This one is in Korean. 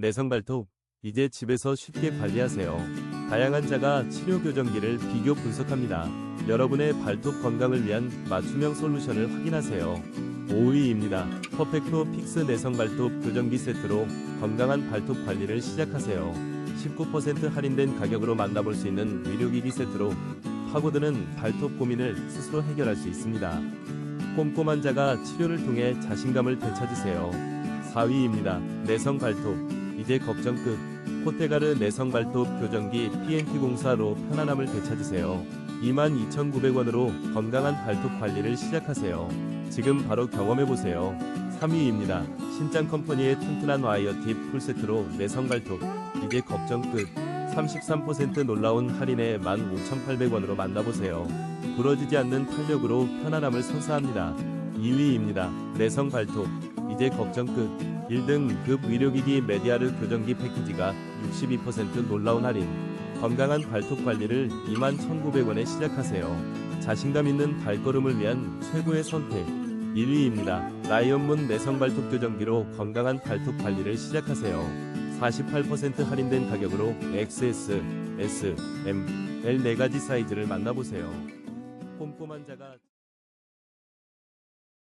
내성 발톱, 이제 집에서 쉽게 관리하세요. 다양한 자가 치료 교정기를 비교 분석합니다. 여러분의 발톱 건강을 위한 맞춤형 솔루션을 확인하세요. 5위입니다. 퍼펙토 픽스 내성 발톱 교정기 세트로 건강한 발톱 관리를 시작하세요. 19% 할인된 가격으로 만나볼 수 있는 의료기기 세트로 파고드는 발톱 고민을 스스로 해결할 수 있습니다. 꼼꼼한 자가 치료를 통해 자신감을 되찾으세요. 4위입니다. 내성 발톱. 이제 걱정 끝. 코테가르 내성 발톱 교정기 PNT 공사로 편안함을 되찾으세요. 22,900원으로 건강한 발톱 관리를 시작하세요. 지금 바로 경험해보세요. 3위입니다. 신장 컴퍼니의 튼튼한 와이어 팁 풀세트로 내성 발톱. 이제 걱정 끝. 33% 놀라운 할인에 15,800원으로 만나보세요. 부러지지 않는 탄력으로 편안함을 선사합니다. 2위입니다. 내성 발톱. 이제 걱정 끝. 1등 급 의료기기 메디아르 교정기 패키지가 62% 놀라운 할인. 건강한 발톱 관리를 21,900원에 시작하세요. 자신감 있는 발걸음을 위한 최고의 선택. 1위입니다. 라이언문 내성 발톱 교정기로 건강한 발톱 관리를 시작하세요. 48% 할인된 가격으로 XS, S, M, L 4가지 사이즈를 만나보세요. 꼼꼼한 자가